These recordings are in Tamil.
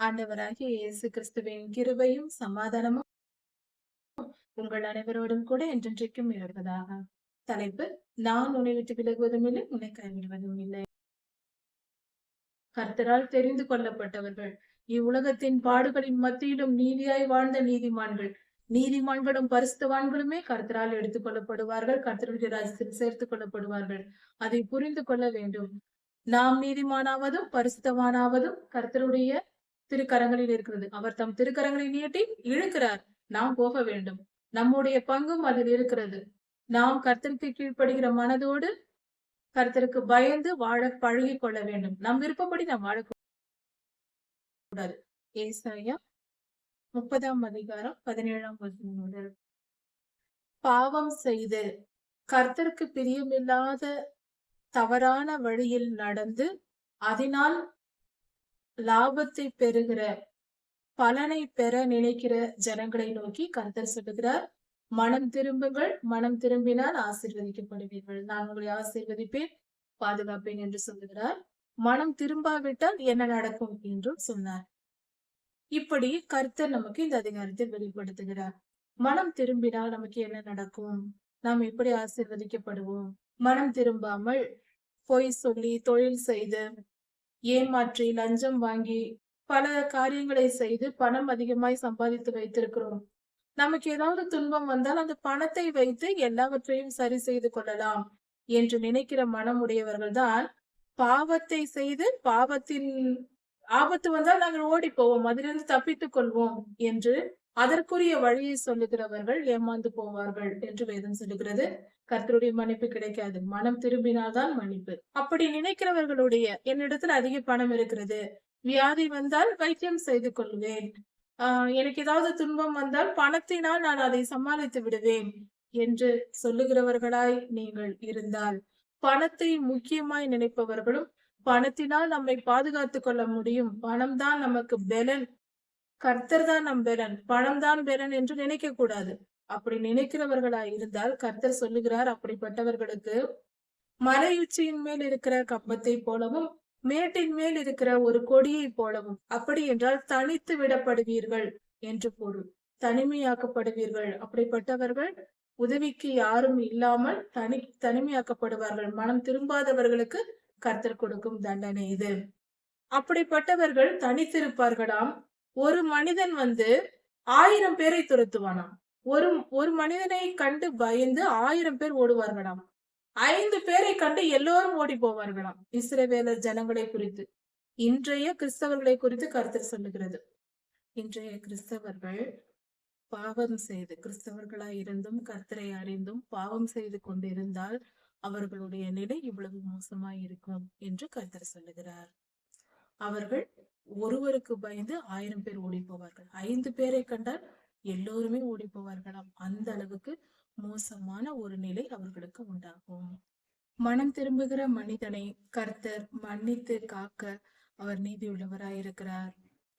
ஆண்டவராகிய இயேசு கிறிஸ்துவின் கிருபையும் சமாதானமும் உங்கள் அனைவரோடும் கூட என்றென்றைக்கும் இருப்பதாக தலைப்பு நான் உன்னை விட்டு விலகுவதும் இல்லை உன்னை கைவிடுவதும் இல்லை. கர்த்தரால் தெரிந்து கொள்ளப்பட்டவர்கள் இவ்வுலகத்தின் பாடுகளின் மத்தியிலும் நீதியாய் வாழ்ந்த நீதிமான்கள் நீதிமான்களும் பரிசுத்தவான்களுமே கர்த்தரால் எடுத்துக் கொள்ளப்படுவார்கள் கர்த்தருடைய ராஜ்யத்தில் சேர்த்துக் கொள்ளப்படுவார்கள். அதை புரிந்து கொள்ள வேண்டும். நாம் நீதிமானாவதும் பரிசுத்தவானாவதும் கர்த்தருடைய திருக்கரங்களில் இருக்கிறது. அவர் தம் திருக்கரங்களை நீட்டி இழுக்கிறார். நாம் போக வேண்டும். நம்முடைய பங்கும் அதில் இருக்கிறது. நாம் கர்த்தருக்கு கீழ்ப்படுகிற மனதோடு கர்த்தருக்கு பயந்து வாழ பழகி கொள்ள வேண்டும். நம் விருப்பப்படி நாம் வாழக்கூடாது. ஏசாயா முப்பதாம் அதிகாரம் பதினேழாம் வசனம் முதல் பாவம் செய்து கர்த்தருக்கு பிரியமில்லாத தவறான வழியில் நடந்து அதனால் லாபத்தை பெறுகிற பலனை பெற நினைக்கிற ஜனங்களை நோக்கி கர்த்தர் சொல்லுகிறார். மனம் திரும்புங்கள் மனம் திரும்பினால் ஆசீர்வதிக்கப்படுவீர்கள். நான் உங்களை ஆசீர்வதிப்பேன் பாதுகாப்பேன் என்று சொல்லுகிறார். மனம் திரும்பாவிட்டால் என்ன நடக்கும் என்றும் சொன்னார். இப்படி கர்த்தர் நமக்கு இந்த அதிகாரத்தில் வெளிப்படுத்துகிறார். மனம் திரும்பினால் நமக்கு என்ன நடக்கும்? நாம் எப்படி ஆசீர்வதிக்கப்படுவோம்? மனம் திரும்பாமல் பொய் சொல்லி தொழில் செய்து ஏமாற்றி லஞ்சம் வாங்கி பல காரியங்களை செய்து பணம் அதிகமாய் சம்பாதித்து வைத்திருக்கிறோம்? நமக்கு ஏதாவது துன்பம் வந்தால் அந்த பணத்தை வைத்து எல்லாவற்றையும் சரி செய்து கொள்ளலாம் என்று நினைக்கிற மனம் உடையவர்கள் தான் பாவத்தை செய்து பாவத்தின் ஆபத்து வந்தால் நாங்கள் ஓடி போவோம் அதிலிருந்து தப்பித்துக் கொள்வோம் என்று அதற்குரிய வழியை சொல்லுகிறவர்கள் ஏமாந்து போவார்கள் என்று வேதம் சொல்லுகிறது. கர்த்தருடைய மன்னிப்பு கிடைக்காது. மனம் திரும்பினால்தான் மன்னிப்பு. அப்படி நினைக்கிறவர்களுடைய என்னிடத்துல அதிக பணம் இருக்கிறது. வியாதி வந்தால் வைத்தியம் செய்து கொள்வேன். ஆஹ் எனக்கு ஏதாவது துன்பம் வந்தால் பணத்தினால் நான் அதை சமாளித்து விடுவேன் என்று சொல்லுகிறவர்களாய் நீங்கள் இருந்தால். பணத்தை முக்கியமாய் நினைப்பவர்களும் பணத்தினால் நம்மை பாதுகாத்துக் கொள்ள முடியும். பணம் தான் நமக்கு பெலன். கர்த்தர் தான் நம் பெலன் பணம் தான் பெலன் என்று நினைக்க கூடாது. அப்படி நினைக்கிறவர்களா இருந்தால் கர்த்தர் சொல்லுகிறார் அப்படிப்பட்டவர்களுக்கு மலையுச்சியின் மேல் இருக்கிற கப்பத்தை போலவும் மேட்டின் மேல் இருக்கிற ஒரு கொடியை போலவும் அப்படி என்றால் தனித்து விடப்படுவீர்கள் என்று பொருள் தனிமையாக்கப்படுவீர்கள். அப்படிப்பட்டவர்கள் உதவிக்கு யாரும் இல்லாமல் தனி தனிமையாக்கப்படுவார்கள். மனம் திரும்பாதவர்களுக்கு கர்த்தர் கொடுக்கும் தண்டனை இது. அப்படிப்பட்டவர்கள் தனித்திருப்பார்களாம். ஒரு மனிதன் வந்து ஆயிரம் பேரை துரத்துவானாம். ஒரு ஒரு மனிதனை கண்டு பயந்து ஆயிரம் பேர் ஓடுவார்களாம். ஐந்து பேரை கண்டு எல்லோரும் ஓடி போவார்களாம். இஸ்ரவேலர் ஜனங்களை குறித்து. இன்றைய கிறிஸ்தவர்களை குறித்து கருத்து சொல்லுகிறது. இன்றைய கிறிஸ்தவர்கள் பாவம் செய்து கிறிஸ்தவர்களாய் இருந்தும் கர்த்தரை அறிந்தும் பாவம் செய்து கொண்டிருந்தால் அவர்களுடைய நிலை இவ்வளவு மோசமாய் இருக்கும் என்று கர்த்தர் சொல்லுகிறார். அவர்கள் ஒருவருக்கு பயந்து ஆயிரம் பேர் ஓடி போவார்கள் ஐந்து பேரை கண்டால் எல்லோருமே ஓடி போவார்களாம் அந்த அளவுக்கு மோசமான ஒரு நிலை அவர்களுக்கு உண்டாகும். மனம் திரும்புகிற மனிதனை கர்த்தர் மன்னித்து காக்க அவர் நீதி உள்ளவராயிருக்கிறார்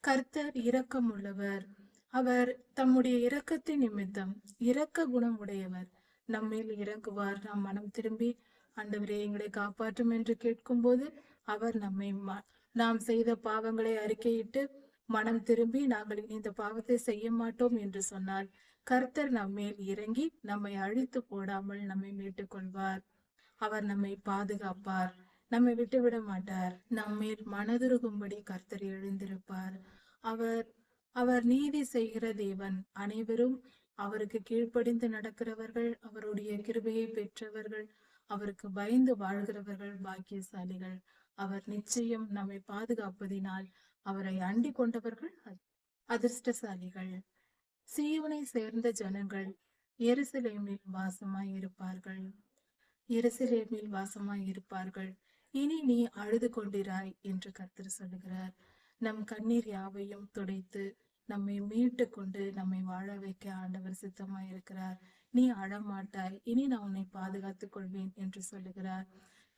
கர்த்தர் இரக்கம் உள்ளவர் அவர் தம்முடைய இரக்கத்தின் நிமித்தம் இரக்க குணம் உடையவர் நம்மேல் இறங்குவார். நாம் மனம் திரும்பி ஆண்டவரே எங்களை காப்பாற்றும் என்று கேட்கும்போது அவர் நம்மை நாம் செய்த பாவங்களை அறிக்கையிட்டு மனம் திரும்பி நாங்கள் இனி இந்த பாவத்தை செய்ய மாட்டோம் என்று சொன்னார். கர்த்தர் நம்மேல் இறங்கி நம்மை அழித்து போடாமல் நம்மை மீட்டுக் கொள்வார். அவர் நம்மை பாதுகாப்பார். நம்மை விட்டுவிட மாட்டார். நம்மேல் மனதுருகும்படி கர்த்தர் எழுந்திருப்பார். அவர் அவர் நீதி செய்கிற தேவன் அனைவரும் அவருக்கு கீழ்ப்படிந்து நடக்கிறவர்கள் அவருடைய கிருபையை பெற்றவர்கள் அவருக்கு பயந்து வாழ்கிறவர்கள் பாக்கியசாலிகள். அவர் நிச்சயம் நம்மை பாதுகாப்பதினால் அவரை அண்டி கொண்டவர்கள் அதிர்ஷ்டசாலிகள். சீவனை சேர்ந்த ஜனங்கள் எருசலேமில் வாசமாய் இருப்பார்கள். எருசலேமில் வாசமாய் இருப்பார்கள். இனி நீ அழுது கொண்டிராய் என்று கர்த்தர் சொல்லுகிறார். நம் கண்ணீர் யாவையும் துடைத்து நம்மை மீட்டு கொண்டு நம்மை வாழ வைக்க ஆண்டவர் சித்தமாய் இருக்கிறார் நீ அழமாட்டாய். இனி நான் உன்னை பாதுகாத்துக் கொள்வேன் என்று சொல்லுகிறார்.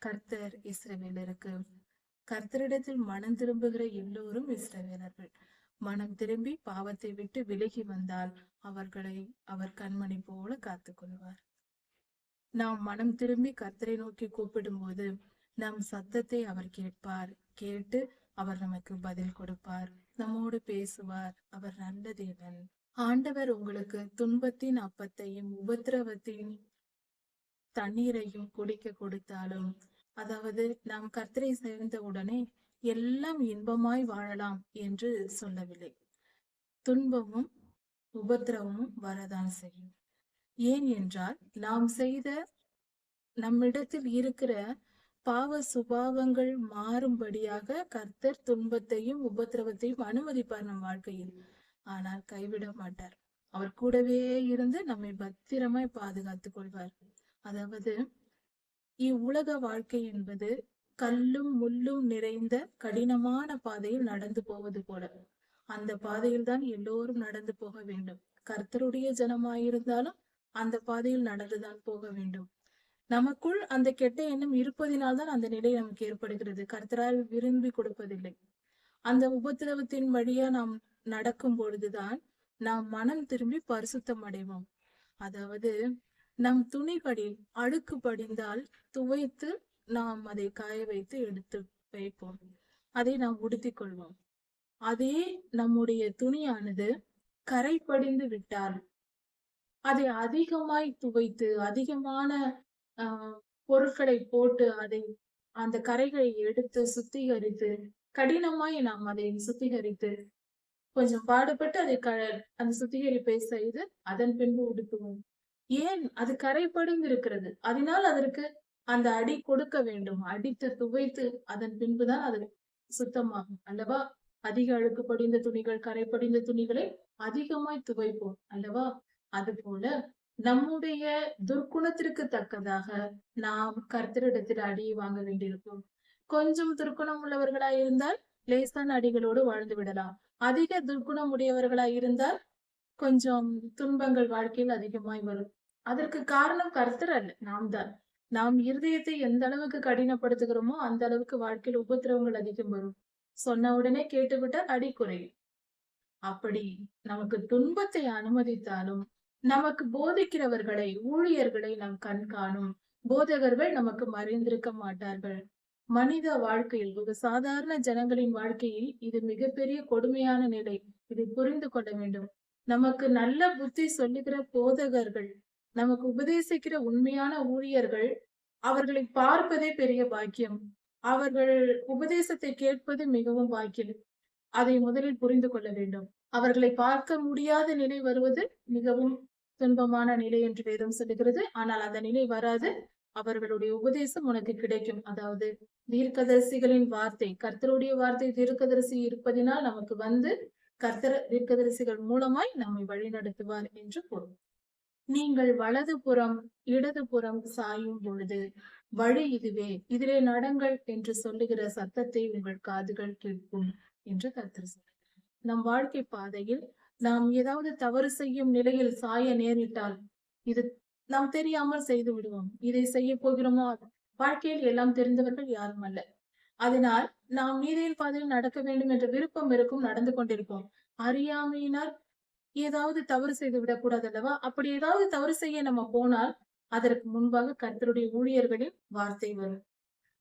கர்த்தர் இஸ்ரவேலருக்கு. கர்த்தரிடத்தில் மனம் திரும்புகிற எல்லோரும் இஸ்ரவேலர்கள். மனம் திரும்பி பாவத்தை விட்டு விலகி வந்தால் அவர்களை அவர் கண்மணி போல காத்துக் கொள்வார் நாம் மனம் திரும்பி கர்த்தரை நோக்கி கூப்பிடும் போது நம் சத்தத்தை அவர் கேட்பார். கேட்டு அவர் நமக்கு பதில் கொடுப்பார். நம்மோடு பேசுவார். அவர் நல்ல தேவன் ஆண்டவர் உங்களுக்கு துன்பத்தின் அப்பத்தையும் உபத்திரவத்தின் தண்ணீரையும் குடிக்க கொடுத்தாலும் அதாவது நாம் கர்த்தரை சேர்ந்த உடனே எல்லாம் இன்பமாய் வாழலாம் என்று சொல்லவில்லை. துன்பமும் உபத்திரவமும் வரதான் செய்யும். ஏன் என்றால் நாம் செய்த நம்மிடத்தில் இருக்கிற பாவ சுபாவங்கள் மாறும்படியாக கர்த்தர் துன்பத்தையும் உபத்திரவத்தையும் அனுமதிப்பார் நம் வாழ்க்கையில். ஆனால் கைவிட மாட்டார். அவர் கூடவே இருந்து நம்மை பத்திரமாய் பாதுகாத்துக் கொள்வார். அதாவது இவ்வுலக வாழ்க்கை என்பது கல்லும் முள்ளும் நிறைந்த கடினமான பாதையில் நடந்து போவது போல. அந்த பாதையில் தான் எல்லோரும் நடந்து போக வேண்டும். கர்த்தருடைய ஜனமாயிருந்தாலும் அந்த பாதையில் நடந்துதான் போக வேண்டும். நமக்குள் அந்த கெட்ட எண்ணம் இருப்பதினால் தான் அந்த நிலை நமக்கு ஏற்படுகிறது. கர்த்தரால் விரும்பி கொடுப்பதில்லை. அந்த உபத்திரவத்தின் வழியா நாம் நடக்கும் பொழுதுதான் நாம் மனம் திரும்பி பரிசுத்தம் அடைவோம் அதாவது நம் துணிகளில் அழுக்கு படிந்தால் துவைத்து நாம் அதை காய வைத்து எடுத்து வைப்போம். அதை நாம் உடுத்திக் கொள்வோம். அதே நம்முடைய துணியானது கரை படிந்து விட்டால் அதை அதிகமாய் துவைத்து அதிகமான ஆஹ் பொருட்களை போட்டு அதை அந்த கரைகளை எடுத்து சுத்திகரித்து கடினமாய் நாம் அதை சுத்திகரித்து கொஞ்சம் பாடுபட்டு அதை க அந்த சுத்திகரிப்பை செய்து அதன் பின்பு உடுத்துவோம். ஏன் அது கரை படிந்திருக்கிறது அதனால் அதற்கு அந்த அடி கொடுக்க வேண்டும். அடித்து துவைத்து அதன் பின்புதான் அது சுத்தமாகும். அல்லவா? அதிக அழுக்கு படிந்த துணிகள் கரை படிந்த துணிகளை அதிகமாய் துவைப்போம். அல்லவா? அது போல நம்முடைய துர்க்குணத்திற்கு தக்கதாக நாம் கர்த்தரிடத்தில் அடி வாங்க வேண்டியிருக்கும். கொஞ்சம் துர்க்குணம் உள்ளவர்களாய் இருந்தால் லேசான அடிகளோடு வாழ்ந்து விடலாம். அதிக துர்க்குணம் உடையவர்களாய் இருந்தால் கொஞ்சம் துன்பங்கள் வாழ்க்கையில் அதிகமாய் வரும். அதற்கு காரணம் கர்த்தர் அல்ல நாம் தான். நாம் இருதயத்தை எந்த அளவுக்கு கடினப்படுத்துகிறோமோ அந்த அளவுக்கு வாழ்க்கையில் உபத்திரவங்கள் அதிகம் வரும். சொன்ன உடனே கேட்டுவிட்டால் அடி குறையும். அப்படி நமக்கு துன்பத்தை அனுமதித்தாலும் நமக்கு போதிக்கிறவர்களை ஊழியர்களை நாம் கண் காணும் போதகர்கள் நமக்கு மறைந்திருக்க மாட்டார்கள். மனித வாழ்க்கையில் ஒரு சாதாரண ஜனங்களின் வாழ்க்கையில் இது மிகப்பெரிய கொடுமையான நிலை. இதை புரிந்து கொள்ள வேண்டும். நமக்கு நல்ல புத்தி சொல்லுகிற போதகர்கள் நமக்கு உபதேசிக்கிற உண்மையான ஊழியர்கள் அவர்களை பார்ப்பதே பெரிய பாக்கியம். அவர்கள் உபதேசத்தை கேட்பது மிகவும் பாக்கியம். அதை முதலில் புரிந்து கொள்ள வேண்டும். அவர்களை பார்க்க முடியாத நிலை வருவது மிகவும் துன்பமான நிலை என்று வேதம் சொல்லுகிறது. ஆனால் அந்த நிலை வராது. அவர்களுடைய உபதேசம் உனக்கு கிடைக்கும். அதாவது தீர்க்கதரிசிகளின் வார்த்தை கர்த்தருடைய வார்த்தை தீர்க்கதரிசி இருப்பதினால் நமக்கு வந்து கர்த்தர் தீர்க்கதரிசிகள் மூலமாய் நம்மை வழி நடத்துவார் என்று பொருள் நீங்கள் வலது புறம் இடது புறம் சாயும் பொழுது வழி இதுவே இதிலே நடங்கள் என்று சொல்லுகிற சத்தத்தை உங்கள் காதுகள் கேட்கும் என்று கர்த்தர் நம் வாழ்க்கை பாதையில் நாம் ஏதாவது தவறு செய்யும் நிலையில் சாய நேரிட்டால் இது நாம் தெரியாமல் செய்து விடுவோம். இதை செய்ய போகிறோமோ? வாழ்க்கையில் எல்லாம் தெரிந்தவர்கள் யாரும் அல்ல. அதனால் நாம் நீதியின் பாதையில் நடக்க வேண்டும் என்ற விருப்பம் இருக்கும் நடந்து கொண்டிருப்போம். அறியாமையினால் ஏதாவது தவறு செய்து விடக்கூடாது அல்லவா? அப்படி ஏதாவது தவறு செய்ய நம்ம போனால் அதற்கு முன்பாக கர்த்தருடைய ஊழியர்களின் வார்த்தை வரும்.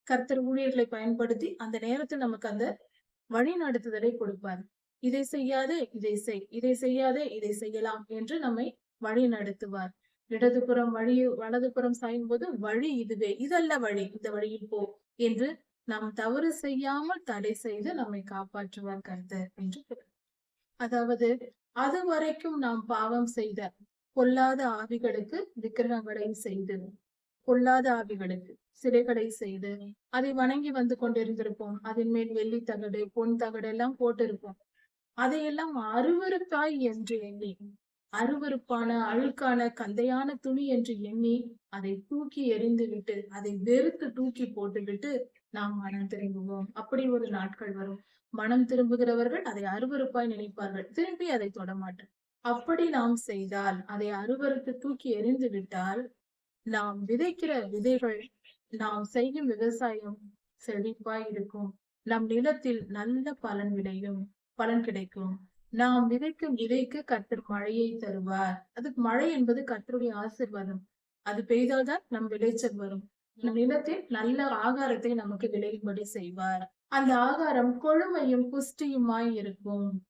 கர்த்தர் ஊழியர்களை பயன்படுத்தி அந்த நேரத்தில் நமக்கு அந்த வழி நடத்துதலை கொடுப்பார். இதை செய்யாதே இதை செய் இதை செய்யாதே இதை செய்யலாம் என்று நம்மை வழி நடத்துவார் இடதுபுறம் வழி வலதுபுறம் சாயும் போது வழி இதுவே இதல்ல வழி இந்த வழியில் போ என்று நாம் தவறு செய்யாமல் தடை செய்து நம்மை காப்பாற்றுவார் கர்த்தர் என்று அதாவது அது வரைக்கும் நாம் பாவம் செய்த பொல்லாத ஆவிகளுக்கு விக்கிரகங்களை செய்து பொல்லாத ஆவிகளுக்கு சிலைகளை செய்து அதை வணங்கி வந்து கொண்டிருந்திருப்போம். அதன் மேல் வெள்ளி தகடு பொன் தகடு எல்லாம் போட்டிருப்போம். அதையெல்லாம் அருவருப்பாய் என்று எண்ணி அருவருப்பான அழுக்கான கந்தையான துணி என்று எண்ணி அதை தூக்கி எறிந்து விட்டு அதை வெறுத்து தூக்கி போட்டுவிட்டு நாம் மனம் திரும்புவோம். அப்படி ஒரு நாட்கள் வரும். மனம் திரும்புகிறவர்கள் அதை அருவருப்பாய் நினைப்பார்கள். திரும்பி அதை தொடமாட்டார். அப்படி நாம் செய்தால் அதை அருவருத்து தூக்கி எறிந்து விட்டால் நாம் விதைக்கிற விதைகள் நாம் செய்யும் விவசாயம் செழிப்பாய் இருக்கும். நம் நிலத்தில் நல்ல பலன் விளையும் பலன் கிடைக்கும். நாம் விதைக்கும் விதைக்கு கர்த்தர் மழையை தருவார். அதுக்கு மழை என்பது கர்த்தருடைய ஆசிர்வாதம். அது பெய்தால்தான் நம் விளைச்சல் வரும். நிலத்தில் நல்ல ஆகாரத்தை நமக்கு விளையும்படி செய்வார். அந்த ஆகாரம் கொழுமையும் புஷ்டியுமாய் இருக்கும்.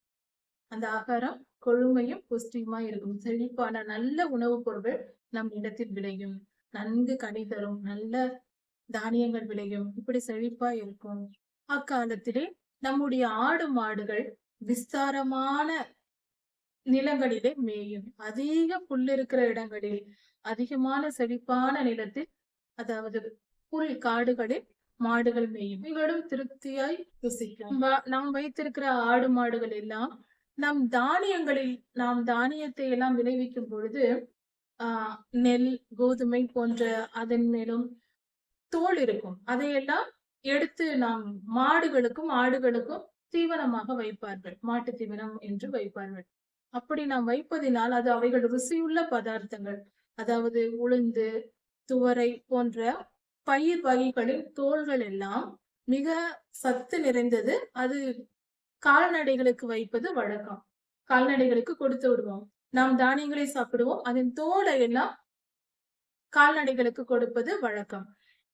அந்த ஆகாரம் கொழுமையும் புஷ்டியுமாய் இருக்கும். செழிப்பான நல்ல உணவுப் பொருட்கள் நம் இடத்தில் விளையும். நன்கு கனி தரும் நல்ல தானியங்கள் விளையும். இப்படி செழிப்பா இருக்கும். அக்காலத்திலே நம்முடைய ஆடு மாடுகள் விஸ்தாரமான நிலங்களிலே மேயும். அதிக புல் இருக்கிற இடங்களில் அதிகமான செழிப்பான நிலத்தில் அதாவது புல் காடுகளில் மாடுகள் மேயும். இவளும் திருப்தியாய் ருசிக்கும் நாம் வைத்திருக்கிற ஆடு மாடுகள் எல்லாம் நம் தானியங்களில் நாம் தானியத்தை எல்லாம் விளைவிக்கும் பொழுது ஆஹ் நெல் கோதுமை போன்ற அதன் மேலும் தோல் இருக்கும். அதையெல்லாம் எடுத்து நாம் மாடுகளுக்கும் ஆடுகளுக்கும் தீவனமாக வைப்பார்கள். மாட்டு தீவனம் என்று வைப்பார்கள். அப்படி நாம் வைப்பதினால் அது அவைகள் ருசியுள்ள பதார்த்தங்கள். அதாவது உளுந்து துவரை போன்ற பயிர் வகைகளின் தோள்கள் எல்லாம் மிக சத்து நிறைந்தது. அது கால்நடைகளுக்கு வைப்பது வழக்கம். கால்நடைகளுக்கு கொடுத்து விடுவோம். நாம் தானியங்களை சாப்பிடுவோம். அதன் தோலை எல்லாம் கால்நடைகளுக்கு கொடுப்பது வழக்கம்.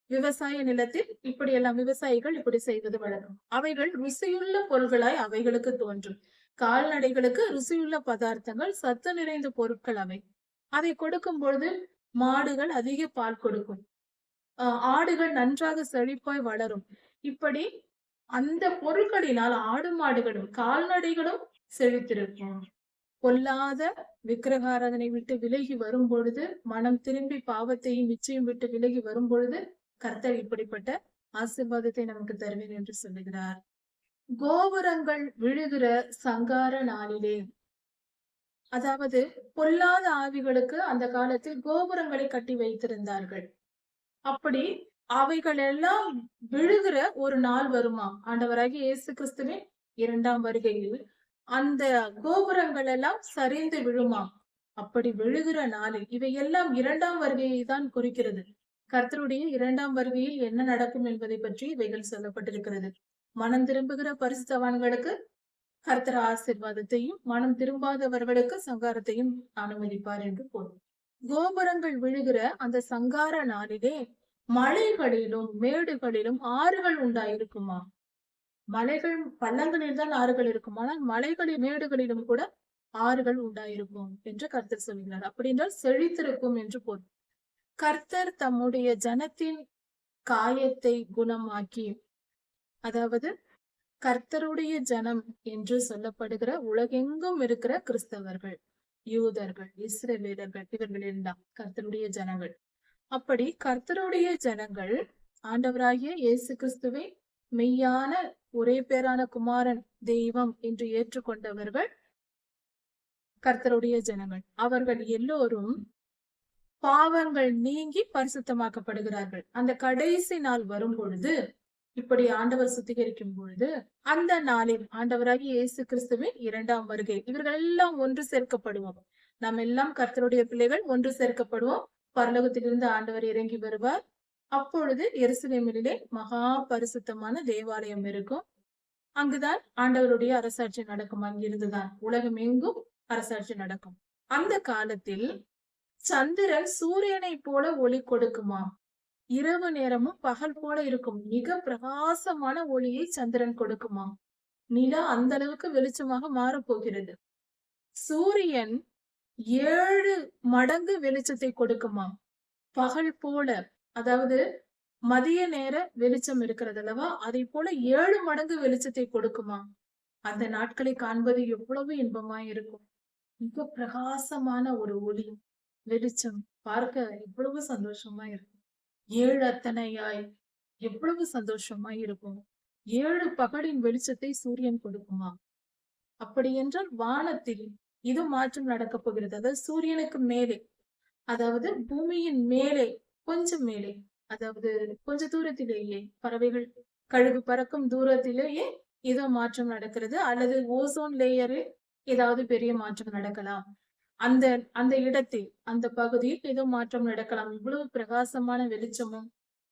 விவசாய நிலத்தில் இப்படி எல்லாம் விவசாயிகள் இப்படி செய்வது வழக்கம். அவைகள் ருசியுள்ள பொருள்களாய் அவைகளுக்கு தோன்றும். கால்நடைகளுக்கு ருசியுள்ள பதார்த்தங்கள் சத்து நிறைந்த பொருட்கள் அவை. அதை கொடுக்கும் பொழுது மாடுகள் அதிக பால் கொடுக்கும். ஆடுகள் நன்றாக செழிப்பாய் வளரும். இப்படி அந்த பொருட்களினால் ஆடு மாடுகளும் கால்நடைகளும் செழித்திருக்கும். பொல்லாத விக்கிரகாராதனை விட்டு விலகி வரும் பொழுது மனம் திரும்பி பாவத்தையும் நிச்சயம் விட்டு விலகி வரும் பொழுது கர்த்தர் இப்படிப்பட்ட ஆசீர்வாதத்தை நமக்கு தருவேன் என்று சொல்லுகிறார். கோபுரங்கள் விழுகிற சங்கார நாளிலே. அதாவது பொல்லாத ஆவிகளுக்கு அந்த காலத்தில் கோபுரங்களை கட்டி வைத்திருந்தார்கள். அப்படி அவைகள் எல்லாம் விழுகிற ஒரு நாள் வருமா? ஆண்டவராகி இயேசு கிறிஸ்துவின் இரண்டாம் வருகையில் அந்த கோபுரங்கள் எல்லாம் சரிந்து விழுமா? அப்படி விழுகிற நாளில் இவை எல்லாம் இரண்டாம் வருகையை தான் குறிக்கிறது. கர்த்தருடைய இரண்டாம் வருகையில் என்ன நடக்கும் என்பதை பற்றி இவைகள் சொல்லப்பட்டிருக்கிறது. மனம் திரும்புகிற பரிசுத்தவான்களுக்கு கர்த்தர் ஆசிர்வாதத்தையும் மனம் திரும்பாதவர்களுக்கு சங்காரத்தையும் அனுமதிப்பார் என்று பொருள். கோபுரங்கள் விழுகிற அந்த சங்கார நாளிலே மலைகளிலும் மேடுகளிலும் ஆறுகள் உண்டாயிருக்குமா? மலைகள் பள்ளங்களில் தான் ஆறுகள் இருக்கும். ஆனால் மலைகளில் மேடுகளிலும் கூட ஆறுகள் உண்டாயிருக்கும் என்று கர்த்தர் சொல்கிறார். அப்படி என்றால் செழித்திருக்கும் என்று பொருள். கர்த்தர் தம்முடைய ஜனத்தின் காயத்தை குணமாக்கி அதாவது கர்த்தருடைய ஜனம் என்று சொல்லப்படுகிற உலகெங்கும் இருக்கிற கிறிஸ்தவர்கள் யூதர்கள் இஸ்ரவேலர்கள் இவர்கள் எல்லாம் கர்த்தருடைய ஜனங்கள். அப்படி கர்த்தருடைய ஜனங்கள் ஆண்டவராகிய இயேசு கிறிஸ்துவை மெய்யான ஒரே பேரான குமாரன் தெய்வம் என்று ஏற்றுக்கொண்டவர்கள் கர்த்தருடைய ஜனங்கள். அவர்கள் எல்லோரும் பாவங்கள் நீங்கி பரிசுத்தமாக்கப்படுகிறார்கள். அந்த கடைசி நாள் வரும் பொழுது இப்படி ஆண்டவர் சுத்திகரிக்கும் பொழுது அந்த நாளில் ஆண்டவராகி இயேசு கிறிஸ்துவின் இரண்டாம் வருகை. இவர்கள் எல்லாம் ஒன்று சேர்க்கப்படுவோம். நாம் எல்லாம் கர்த்தருடைய பிள்ளைகள் ஒன்று சேர்க்கப்படுவோம். பரலோகத்திலிருந்து ஆண்டவர் இறங்கி வருவார். அப்பொழுது எருசலேமிலே மகா பரிசுத்தமான தேவாலயம் இருக்கும். அங்குதான் ஆண்டவருடைய அரசாட்சி நடக்கும். அங்கிருந்துதான் உலகம் எங்கும் அரசாட்சி நடக்கும். அந்த காலத்தில் சந்திரன் சூரியனை போல ஒளி கொடுக்குமா? இரவு நேரமும் பகல் போல இருக்கும். மிக பிரகாசமான ஒளியை சந்திரன் கொடுக்குமா? நிலா அந்த அளவுக்கு வெளிச்சமாக மாறப்போகிறது சூரியன் ஏழு மடங்கு வெளிச்சத்தை கொடுக்குமாம் பகல் போல அதாவது மதிய நேர வெளிச்சம் இருக்கிறது அல்லவா? அதை போல ஏழு மடங்கு வெளிச்சத்தை கொடுக்குமா? அந்த நாட்களை காண்பது எவ்வளவு இன்பமாய் இருக்கும். மிக பிரகாசமான ஒரு ஒளி. வெளிச்சம் பார்க்க எவ்வளவு சந்தோஷமா இருக்கும். ஏழு அத்தனையாய் எவ்வளவு சந்தோஷமா இருக்கும். ஏழு பகலின் வெளிச்சத்தை சூரியன் கொடுக்குமா? அப்படி என்றால் வானத்தில் இது மாற்றம் நடக்க போகிறது. அதாவது சூரியனுக்கு மேலே அதாவது பூமியின் மேலே கொஞ்சம் மேலே அதாவது கொஞ்ச தூரத்திலேயே பறவைகள் கழுகு பறக்கும் தூரத்திலேயே ஏதோ மாற்றம் நடக்கிறது. அல்லது ஓசோன் லேயரில் ஏதாவது பெரிய மாற்றம் நடக்கலாம். அந்த அந்த இடத்தில் அந்த பகுதியில் ஏதோ மாற்றம் நடக்கலாம். இவ்வளவு பிரகாசமான வெளிச்சமும்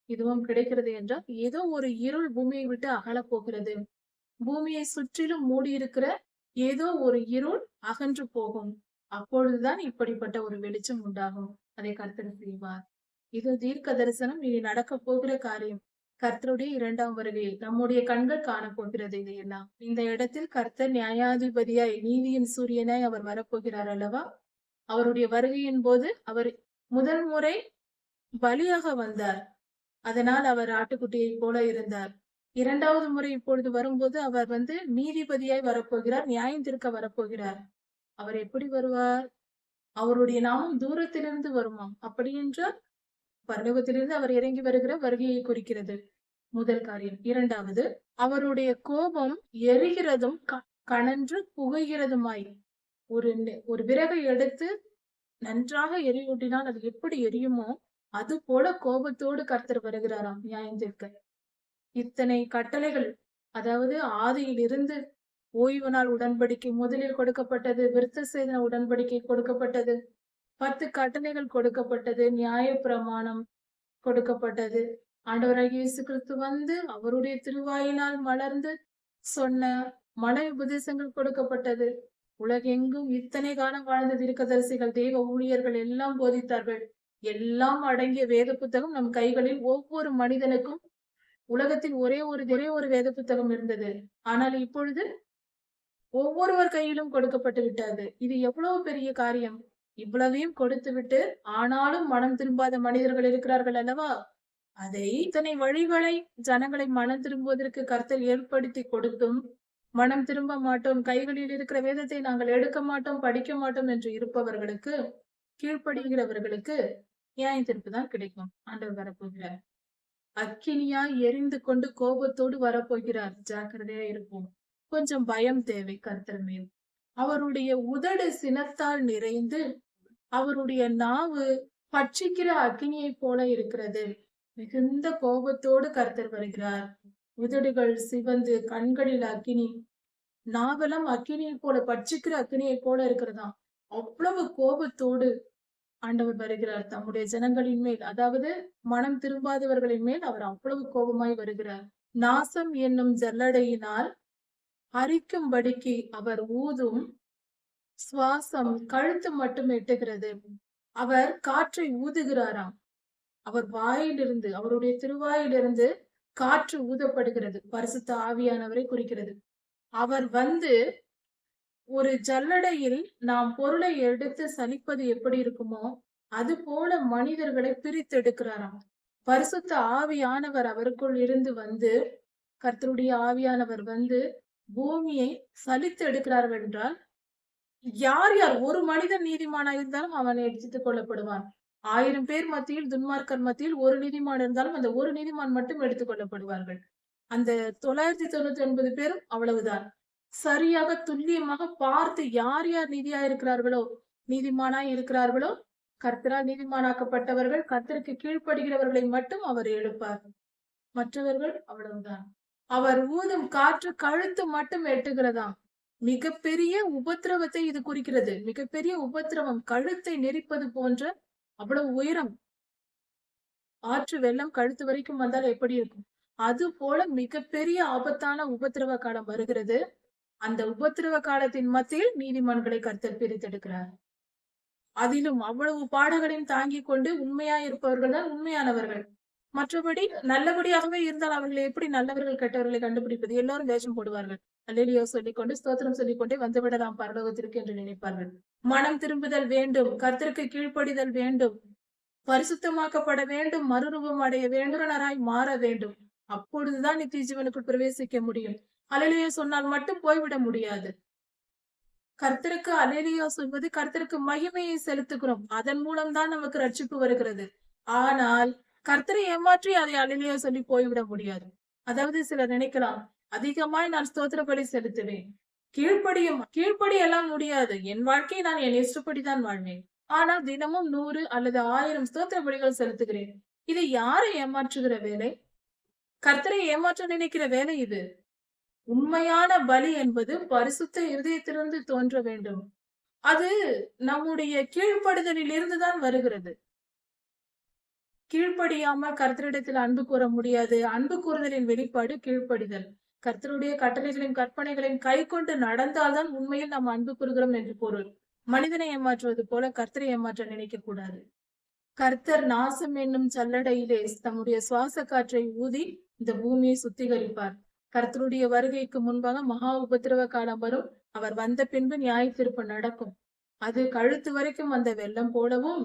இதுவும் கிடைக்கிறது என்றால் ஏதோ ஒரு இருள் பூமியை விட்டு அகலப் போகிறது. பூமியை சுற்றிலும் மூடியிருக்கிற ஏதோ ஒரு இருள் அகன்று போகும். அப்பொழுதுதான் இப்படிப்பட்ட ஒரு வெளிச்சம் உண்டாகும். அதை கர்த்தர் செய்வார். இது தீர்க்க தரிசனம் இனி நடக்க போகிற காரியம் கர்த்தருடைய இரண்டாம் வருகையில் நம்முடைய கண்கள் காணப்போகிறது இதையெல்லாம் இந்த இடத்தில் கர்த்தர் நியாயாதிபதியாய் நீதியின் சூரியனாய் அவர் வரப்போகிறார் அல்லவா? அவருடைய வருகையின் போது அவர் முதல் முறை பலியாக வந்தார். அதனால் அவர் ஆட்டுக்குட்டியை போல இருந்தார். இரண்டாவது முறை இப்பொழுது வரும்போது அவர் வந்து நீதிபதியாய் வரப்போகிறார் நியாயம் திருக்க வரப்போகிறார். அவர் எப்படி வருவார்? அவருடைய நாமம் தூரத்திலிருந்து வருமாம் அப்படி என்றால் பரலோகத்திலிருந்து அவர் இறங்கி வருகிற வருகையை குறிக்கிறது. முதல் காரியம். இரண்டாவது அவருடைய கோபம் எரிகிறதும் க- புகைகிறதுமாய். ஒரு ஒரு விறகை எடுத்து நன்றாக எரியூட்டினால் அது எப்படி எரியுமோ அது போல கோபத்தோடு கர்த்தர் வருகிறாராம் நியாயந்திருக்க இத்தனை கட்டளைகள் அதாவது ஆதியில் இருந்து ஓய்வு நாள் உடன்படிக்கை முதலில் கொடுக்கப்பட்டது விருத்த சேதன உடன்படிக்கை கொடுக்கப்பட்டது பத்து கட்டளைகள் கொடுக்கப்பட்டது நியாய பிரமாணம் கொடுக்கப்பட்டது. ஆண்டவராகிய இயேசு கிறிஸ்து வந்து அவருடைய திருவாயினால் மலர்ந்து சொன்ன மன உபதேசங்கள் கொடுக்கப்பட்டது. உலகெங்கும் இத்தனை காலம் வாழ்ந்த தீர்க்கதரிசிகள் தெய்வ ஊழியர்கள் எல்லாம் போதித்தார்கள். எல்லாம் அடங்கிய வேத புத்தகம் நம் கைகளில் ஒவ்வொரு மனிதனுக்கும் உலகத்தில் ஒரே ஒரு ஒரே ஒரு வேத புத்தகம் இருந்தது. ஆனால் இப்பொழுது ஒவ்வொருவர் கையிலும் கொடுக்கப்பட்டு விட்டது. இது எவ்வளவு பெரிய காரியம்? இவ்வளவையும் கொடுத்து விட்டு ஆனாலும் மனம் திரும்பாத மனிதர்கள் இருக்கிறார்கள் அல்லவா? அதை இத்தனை வழிகளை ஜனங்களை மனம் திரும்புவதற்கு கருத்தில் ஏற்படுத்தி கொடுத்தும் மனம் திரும்ப மாட்டோம். கைகளில் இருக்கிற வேதத்தை நாங்கள் எடுக்க மாட்டோம் படிக்க மாட்டோம் என்று இருப்பவர்களுக்கு கீழ்ப்படுகிறவர்களுக்கு நியாய தீர்ப்பு தான் கிடைக்கும். ஆண்டவர் வரப்போகிறார். அக்கினியாய் எரிந்து கொண்டு கோபத்தோடு வரப்போகிறார். ஜாக்கிரதையா இருப்போம். கொஞ்சம் பயம் தேவை கர்த்தர் மேல். அவருடைய உதடு சினத்தால் நிறைந்து அவருடைய நாவு பட்சிக்கிற அக்கினியைப் போல இருக்கிறது. மிகுந்த கோபத்தோடு கர்த்தர் வருகிறார். உதடுகள் சிவந்து கண்களில் அக்கினி நாவெல்லாம் அக்கினியை போல பட்சிக்கிற அக்கினியைப் போல இருக்கிறதாம். அவ்வளவு கோபத்தோடு ஆண்டவர் வருகிறார் தம்முடைய ஜனங்களின் மேல். அதாவது மனம் திரும்பாதவர்களின் மேல் அவர் அவ்வளவு கோபமாய் வருகிறார். நாசம் என்னும் ஜல்லடையினால் அரிக்கும்படிக்கு அவர் ஊதும் சுவாசம் கழுத்து மட்டும் எட்டுகிறது. அவர் காற்றை ஊதுகிறாராம். அவர் வாயிலிருந்து அவருடைய திருவாயிலிருந்து காற்று ஊதப்படுகிறது. பரிசுத்த ஆவியானவரை குறிக்கிறது. அவர் வந்து ஒரு ஜல்லடையில் நாம் பொருளை எடுத்து சலிப்பது எப்படி இருக்குமோ அது போல மனிதர்களை பிரித்தெடுக்கிறாராம் பரிசுத்த ஆவியானவர் அவருக்குள் இருந்து வந்து கர்த்தருடைய ஆவியானவர் வந்து பூமியை சலித்து எடுக்கிறார்கள் என்றால் யார் யார்? ஒரு மனிதன் நீதிமானா இருந்தாலும் அவன் எடுத்துக் கொள்ளப்படுவான் ஆயிரம் பேர் மத்தியில் துன்மார்க்கர் மத்தியில் ஒரு நீதிமான் இருந்தாலும் அந்த ஒரு நீதிமான் மட்டும் எடுத்துக் கொள்ளப்படுவார்கள். அந்த தொள்ளாயிரத்தி தொண்ணூத்தி ஒன்பது பேரும் அவ்வளவுதான். சரியாக துல்லியமாக பார்த்து யார் யார் நீதியா இருக்கிறார்களோ நீதிமானாய் இருக்கிறார்களோ கர்த்தரால் நீதிமானாக்கப்பட்டவர்கள் கர்த்தருக்கு கீழ்ப்படுகிறவர்களை மட்டும் அவர் எழுப்பார். மற்றவர்கள் அவ்வளவுதான். அவர் ஊதும் காற்று கழுத்து மட்டும் எட்டுகிறதாம். மிகப்பெரிய உபத்திரவத்தை இது குறிக்கிறது. மிகப்பெரிய உபத்திரவம். கழுத்தை நெரிப்பது போன்ற அவ்வளவு உயரம். ஆற்று வெள்ளம் கழுத்து வரைக்கும் வந்தால் எப்படி இருக்கும்? அது போல மிகப்பெரிய ஆபத்தான உபத்திரவ காலம் வருகிறது. அந்த உபத்திரவ காலத்தின் மத்தியில் நீதிமன்களை கர்த்தர் பிரித்தெடுக்கிறார். அதிலும் அவ்வளவு பாடங்களையும் தாங்கிக் கொண்டு உண்மையா இருப்பவர்கள் தான் உண்மையானவர்கள். மற்றபடி நல்லபடியாகவே இருந்தால் அவர்களை எப்படி நல்லவர்கள் கெட்டவர்களை கண்டுபிடிப்பது? எல்லாரும் வேஷம் போடுவார்கள். அல்லேலியோ சொல்லிக்கொண்டு ஸ்தோத்திரம் சொல்லிக்கொண்டே வந்துவிடலாம் பரலோகத்திற்கு என்று நினைப்பார்கள். மனம் திரும்புதல் வேண்டும் கர்த்தருக்கு கீழ்ப்படிதல் வேண்டும் பரிசுத்தமாக்கப்பட வேண்டும் மறுரூபம் அடைய வேண்டுனராய் மாற வேண்டும். அப்பொழுதுதான் நித்திய ஜீவனுக்குள் பிரவேசிக்க முடியும். அலையிலேயோ சொன்னால் மட்டும் போய்விட முடியாது. கர்த்தருக்கு அலேலியா சொல்வது கர்த்தருக்கு மகிமையை செலுத்துகிறோம். அதன் மூலம் தான் நமக்கு ரட்சிப்பு வருகிறது. ஆனால் கர்த்தரை ஏமாற்றி அதை அலிலியா சொல்லி போய்விட முடியாது. அதாவது சிலர் நினைக்கலாம் அதிகமாய் நான் ஸ்தோத்திரப்படி செலுத்துவேன். கீழ்ப்படியும் கீழ்ப்படி எல்லாம் முடியாது. என் வாழ்க்கையை நான் என் இஷ்டப்படிதான் வாழ்வேன். ஆனால் தினமும் நூறு அல்லது ஆயிரம் ஸ்தோத்திரப்படிகள் செலுத்துகிறேன். இது யாரை ஏமாற்றுகிற வேலை? கர்த்தரை ஏமாற்ற நினைக்கிற வேலை இது. உண்மையான பலி என்பது பரிசுத்த இருதயத்திலிருந்து தோன்ற வேண்டும். அது நம்முடைய கீழ்ப்படுதலில் இருந்துதான் வருகிறது. கீழ்ப்படியாம கர்த்தரிடத்தில் அன்பு கூற முடியாது. அன்பு கூறுதலின் வெளிப்பாடு கீழ்ப்படிதல். கர்த்தருடைய கட்டளைகளையும் கற்பனைகளையும் கை கொண்டு நடந்தால்தான் உண்மையில் நாம் அன்பு கூறுகிறோம் என்று பொருள். மனிதனை ஏமாற்றுவது போல கர்த்தரை ஏமாற்ற நினைக்க கூடாது. கர்த்தர் நாசம் என்னும் சல்லடையிலே தம்முடைய சுவாச காற்றை ஊதி இந்த பூமியை சுத்திகரிப்பார். கர்த்தருடைய வருகைக்கு முன்பாக மகா உபத்திரவ காலம் வரும். அவர் வந்த பின்பு நியாய தீர்ப்பு நடக்கும். அது கழுத்து வரைக்கும் வந்த வெள்ளம் போலவும்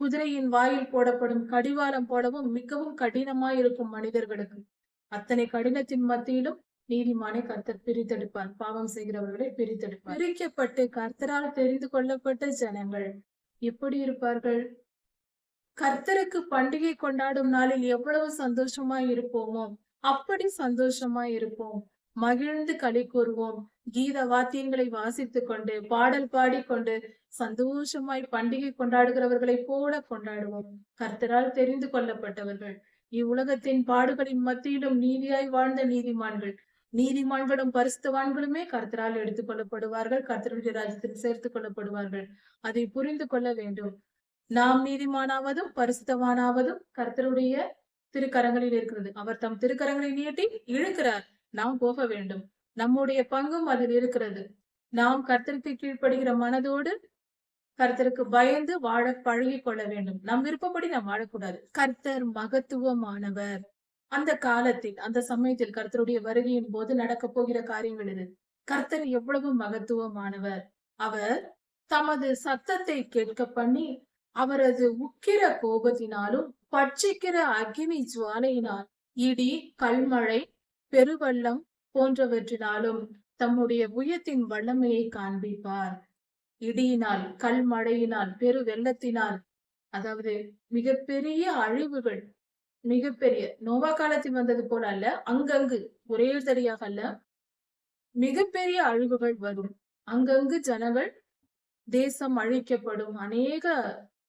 குதிரையின் வாயில் போடப்படும் கடிவாளம் போலவும் மிகவும் கடினமாய் இருக்கும் மனிதர்களுக்கு. அத்தனை கடினத்தின் மத்தியிலும் நீதிமானை கர்த்தர் பிரித்தெடுப்பார். பாவம் செய்கிறவர்களை பிரித்தெடுப்பார். பிரிக்கப்பட்டு கர்த்தரால் தெரிந்து கொள்ளப்பட்ட ஜனங்கள் எப்படி இருப்பார்கள்? கர்த்தருக்கு பண்டிகை கொண்டாடும் நாளில் எவ்வளவு சந்தோஷமா இருப்போமோ அப்படி சந்தோஷமா இருப்போம். மகிழ்ந்து களி கூறுவோம். கீத வாத்தியங்களை வாசித்துக் கொண்டு பாடல் பாடிக்கொண்டு சந்தோஷமாய் பண்டிகை கொண்டாடுகிறவர்களைப் போல கொண்டாடுவோம். கர்த்தரால் தெரிந்து கொள்ளப்பட்டவர்கள். இவ்வுலகத்தின் பாடுகளின் மத்தியிலும் நீதியாய் வாழ்ந்த நீதிமான்கள். நீதிமான்களும் பரிசுத்தவான்களுமே கர்த்தரால் எடுத்துக் கொள்ளப்படுவார்கள். கர்த்தருடைய ராஜ்யத்தில் சேர்த்துக் கொள்ளப்படுவார்கள். அதை புரிந்து கொள்ள வேண்டும். நாம் நீதிமானாவதும் பரிசுத்தவானாவதும் கர்த்தருடைய திருக்கரங்களில் இருக்கிறது. அவர் தம் திருக்கரங்களை நீட்டி இழுக்கிறார். நாம் போக வேண்டும். நம்முடைய பங்கும் அதில் இருக்கிறது. நாம் கர்த்தருக்கு கீழ்ப்படுகிற மனதோடு கர்த்தருக்கு பயந்து வாழ பழகி கொள்ள வேண்டும். நம் விருப்பப்படி நாம் வாழக்கூடாது. கர்த்தர் மகத்துவமானவர். அந்த காலத்தில் அந்த சமயத்தில் கர்த்தருடைய வருகையின் போது நடக்க போகிற காரியங்கள் இது கர்த்தர் எவ்வளவு மகத்துவமானவர். அவர் தமது சத்தத்தை கேட்க பண்ணி அவரது உக்கிர கோபத்தினாலும் பட்சிக்கிற அக்னி ஜுவாலையினால் இடி கல்மழை பெருவள்ளம் போன்றவற்றினாலும் தம்முடைய உயத்தின் வல்லமையை காண்பிப்பார். இடியினால் கல்மழையினால் பெரு வெள்ளத்தினால் அதாவது மிகப்பெரிய அழிவுகள் மிகப்பெரிய நோவா காலத்தில் வந்தது போல அல்ல அங்கங்கு ஒரே தடியாக அல்ல மிகப்பெரிய அழிவுகள் வரும். அங்கங்கு ஜனங்கள் தேசம் அழிக்கப்படும் அநேக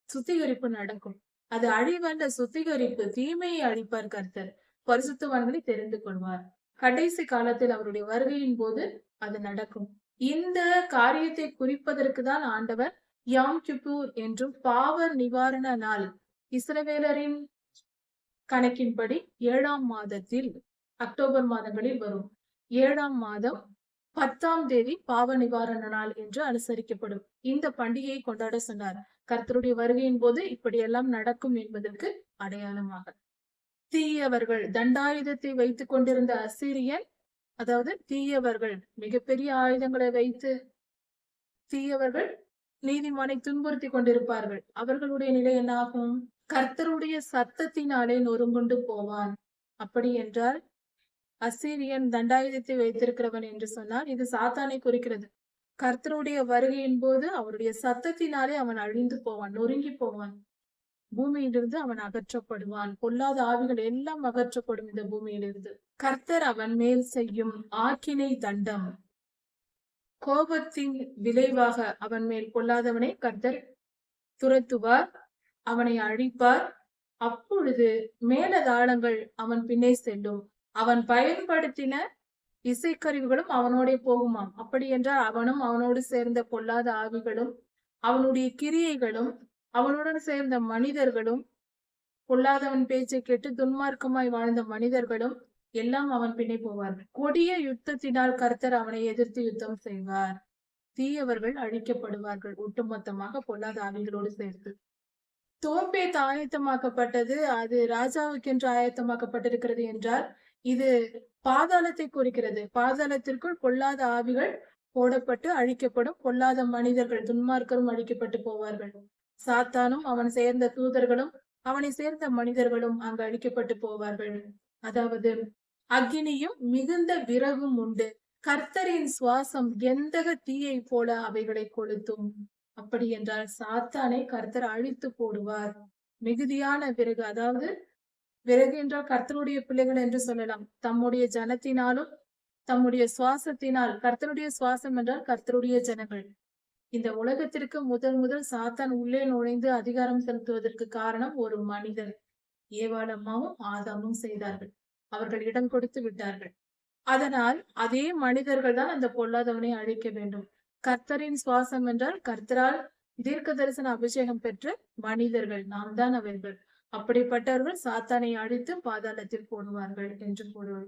சுத்திகரிப்பு நடக்கும். அது அழிவல்ல சுத்திகரிப்பு தீமையை அழிப்பார் கர்த்தர். பரிசுத்தவான்களை தெரிந்து கொள்வார். கடைசி காலத்தில் அவருடைய வருகையின் போது அது நடக்கும். இந்த காரியத்தை குறிப்பதற்கு தான் ஆண்டவர் யாம் கிபூர் என்றும் பாவ நிவாரண நாள் இஸ்ரவேலரின் கணக்கின்படி ஏழாம் மாதத்தில் அக்டோபர் மாதங்களில் வரும். ஏழாம் மாதம் பத்தாம் தேதி பாவ நிவாரண நாள் என்று அனுசரிக்கப்படும். இந்த பண்டிகையை கொண்டாட சொன்னார். கர்த்தருடைய வருகையின் போது இப்படியெல்லாம் நடக்கும் என்பதற்கு அடையாளமாக. தீயவர்கள் தண்டாயுதத்தை வைத்துக் கொண்டிருந்த அசிரியன் அதாவது தீயவர்கள் மிகப்பெரிய ஆயுதங்களை வைத்து தீயவர்கள் நீதிமானை துன்புறுத்தி கொண்டிருப்பார்கள். அவர்களுடைய நிலை என்னாகும்? கர்த்தருடைய சத்தத்தினாலே நொறுங்குண்டு போவான். அப்படி என்றால் அசீரியன் தண்டாயுதத்தை வைத்திருக்கிறவன் என்று சொன்னால் இது சாத்தானை குறிக்கிறது. கர்த்தருடைய வருகையின் போது அவருடைய சத்தத்தினாலே அவன் அழிந்து போவான் நொறுங்கி போவான். பூமியிலிருந்து அவன் அகற்றப்படுவான். பொல்லாத ஆவிகள் எல்லாம் அகற்றப்படும் இந்த பூமியிலிருந்து. கர்த்தர் அவன் மேல் செய்யும் ஆக்கினை தண்டம். கோபத்தின் விளைவாக அவன் மேல் பொல்லாதவனை கர்த்தர் துரத்துவார் அவனை அழிப்பார். அப்பொழுது மேலதாளங்கள் அவன் பின்னே செல்லும். அவன் பயன்படுத்தின இசைக்கருவிகளும் அவனோட போகுமாம். அப்படி என்றால் அவனும் அவனோடு சேர்ந்த பொல்லாத ஆவிகளும் அவனுடைய கிரியைகளும் அவனுடன் சேர்ந்த மனிதர்களும் பொல்லாதவன் பேச்சை கேட்டு துன்மார்க்கமாய் வாழ்ந்த மனிதர்களும் எல்லாம் அவன் பின்னே போவார்கள் கொடிய யுத்தத்தினால் கர்த்தர் அவனை எதிர்த்து யுத்தம் செய்வார். தீயவர்கள் அழிக்கப்படுவார்கள். ஒட்டுமொத்தமாக பொல்லாத ஆவிகளோடு சேர்த்து. தோம்பேத் ஆயத்தமாக்கப்பட்டது அது ராஜாவுக்கென்று ஆயத்தமாக்கப்பட்டிருக்கிறது என்றால் இது பாதாளத்தை குறிக்கிறது. பாதாளத்திற்குள் பொல்லாத ஆவிகள் போடப்பட்டு அழிக்கப்படும். பொல்லாத மனிதர்கள் துன்மார்க்கரும் அழிக்கப்பட்டு போவார்கள். சாத்தானும் அவன் சேர்ந்த தூதர்களும் அவனை சேர்ந்த மனிதர்களும் அங்கு அழிக்கப்பட்டு போவார்கள். அதாவது அக்னியும் மிகுந்த விறகும் உண்டு. கர்த்தரின் சுவாசம் எந்தக தீயை போல அவைகளை கொளுத்தும். அப்படி என்றால் சாத்தானை கர்த்தர் அழித்து போடுவார். மிகுதியான விறகு அதாவது விறகு என்றால் கர்த்தருடைய பிள்ளைகள் என்று சொல்லலாம். தம்முடைய ஜனத்தினாலும் தம்முடைய சுவாசத்தினால் கர்த்தருடைய சுவாசம் என்றால் கர்த்தருடைய ஜனங்கள். இந்த உலகத்திற்கு முதல் முதல் சாத்தான் உள்ளே நுழைந்து அதிகாரம் செலுத்துவதற்கு காரணம் ஒரு மனிதர். ஏவாளம்மாவும் ஆதாமும் செய்தார்கள். அவர்கள் இடம் கொடுத்து விட்டார்கள். அதனால் அதே மனிதர்கள் தான் அந்த பொல்லாதவனை அழிக்க வேண்டும். கர்த்தரின் சுவாசம் என்றால் கர்த்தரால் தீர்க்க தரிசன அபிஷேகம் பெற்ற மனிதர்கள். நாம் தான் அவர்கள். அப்படிப்பட்டவர்கள் சாத்தானை அழித்து பாதாளத்தில் போடுவார்கள் என்று பொருள்.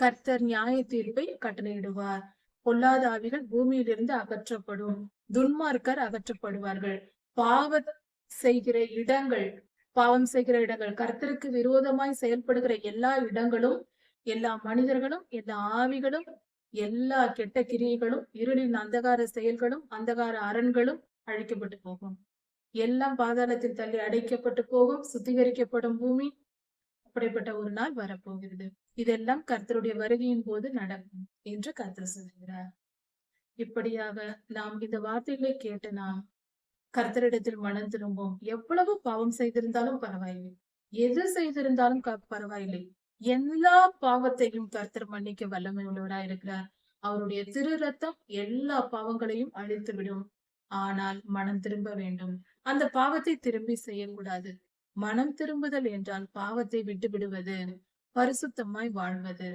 கர்த்தர் நியாய தீர்ப்பை கட்டளையிடுவார். பொல்லாத ஆவிகள் பூமியிலிருந்து அகற்றப்படும். துன்மார்க்கர் அகற்றப்படுவார்கள். பாவ செய்கிற இடங்கள் பாவம் செய்கிற இடங்கள் கர்த்தருக்கு விரோதமாய் செயல்படுகிற எல்லா இடங்களும் எல்லா மனிதர்களும் எல்லா ஆவிகளும் எல்லா கெட்ட கிரியைகளும் இருளின் அந்தகார செயல்களும் அந்தகார அரண்களும் அழிக்கப்பட்டு போகும். எல்லாம் பாதாளத்தில் தள்ளி அடைக்கப்பட்டு போகும் சுத்திகரிக்கப்படும் பூமி அப்படிப்பட்ட ஒரு நாள் வரப்போகிறது. இதெல்லாம் கர்த்தருடைய வருகையின் போது நடக்கும் என்று கர்த்தர் சொல்கிறார் இப்படியாக நாம் இந்த வார்த்தைகளை கேட்டு நாம் கர்த்தரிடத்தில் மனம் திரும்பும் எவ்வளவு பாவம் செய்திருந்தாலும் பரவாயில்லை. எது செய்திருந்தாலும் க- பரவாயில்லை. எல்லா பாவத்தையும் கர்த்தர் மன்னிக்க வல்லமை உள்ளவராய் இருக்கிறார். அவருடைய திரு ரத்தம் எல்லா பாவங்களையும் அழித்து விடும் ஆனால் மனம் திரும்ப வேண்டும். அந்த பாவத்தை திரும்பி செய்யக்கூடாது. மனம் திரும்புதல் என்றால் பாவத்தை விட்டு விடுவது பரிசுத்தமாய் வாழ்வது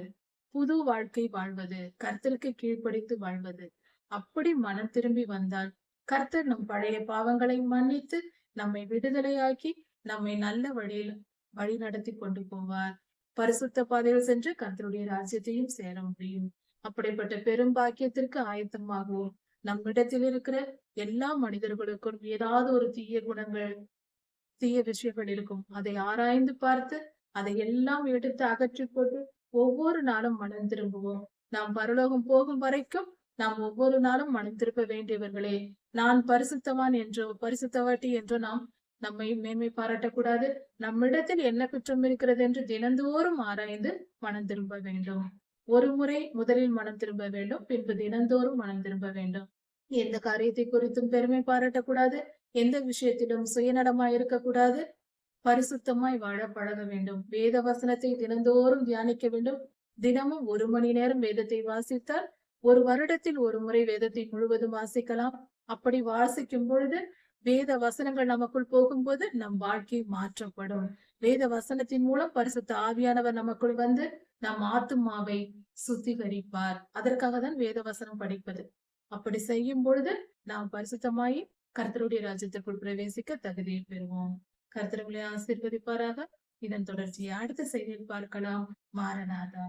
புது வாழ்க்கை வாழ்வது கர்த்தருக்கு கீழ்ப்படித்து வாழ்வது. அப்படி மனம் திரும்பி வந்தால் கர்த்தர் நம் பழைய பாவங்களை மன்னித்து நம்மை விடுதலையாக்கி நம்மை நல்ல வழியில் வழி நடத்தி கொண்டு போவார். பரிசுத்த பாதையில் சென்று கர்த்தருடைய ராஜ்யத்தையும் சேர முடியும். அப்படிப்பட்ட பெரும் பாக்கியத்திற்கு ஆயத்தமாகவும். நம்மிடத்தில் இருக்கிற எல்லா மனிதர்களுக்கும் ஏதாவது ஒரு தீய குணங்கள் தீய விஷயங்கள் இருக்கும். அதை ஆராய்ந்து பார்த்து அதை எல்லாம் எடுத்து அகற்றி போட்டு ஒவ்வொரு நாளும் மனம் திரும்புவோம். நாம் பரலோகம் போகும் வரைக்கும் நாம் ஒவ்வொரு நாளும் மனம் திருப்ப வேண்டியவர்களே. நான் பரிசுத்தவான் என்றோ பரிசுத்தவாட்டி என்றோ நாம் நம்மை மேன்மை பாராட்டக்கூடாது. நம்மிடத்தில் என்ன குற்றம் இருக்கிறது என்று தினந்தோறும் ஆராய்ந்து மனம் திரும்ப வேண்டும். ஒரு முறை முதலில் மனம் திரும்ப வேண்டும் பின்பு தினந்தோறும் மனம் திரும்ப வேண்டும். எந்த காரியத்தை குறித்தும் பெருமை பாராட்டக்கூடாது. எந்த விஷயத்திலும் சுயநலமாய் இருக்கக்கூடாது. பரிசுத்தமாய் வாழ பழக வேண்டும். வேத வசனத்தை தினந்தோறும் தியானிக்க வேண்டும். தினமும் ஒரு மணி நேரம் வேதத்தை வாசித்தால் ஒரு வருடத்தில் ஒரு முறை வேதத்தை முழுவதும் வாசிக்கலாம். அப்படி வாசிக்கும் பொழுது வேத வசனங்கள் நமக்குள் போகும்போது நம் வாழ்க்கை மாற்றப்படும். வேத வசனத்தின் மூலம் பரிசுத்த ஆவியானவர் நமக்குள் வந்து நம் ஆத்துமாவை சுத்திகரிப்பார். அதற்காக தான் வேத வசனம் படிப்பது. அப்படி செய்யும் பொழுது நாம் பரிசுத்தமாயி கர்த்தருடைய ராஜ்யத்திற்குள் பிரவேசிக்க தகுதியை பெறுவோம். கருத்தர்களை ஆசிர்வதிப்பாராக. இதன் தொடர்ச்சியை அடுத்த செய்தியில் பார்க்கலாம். மாரநாதா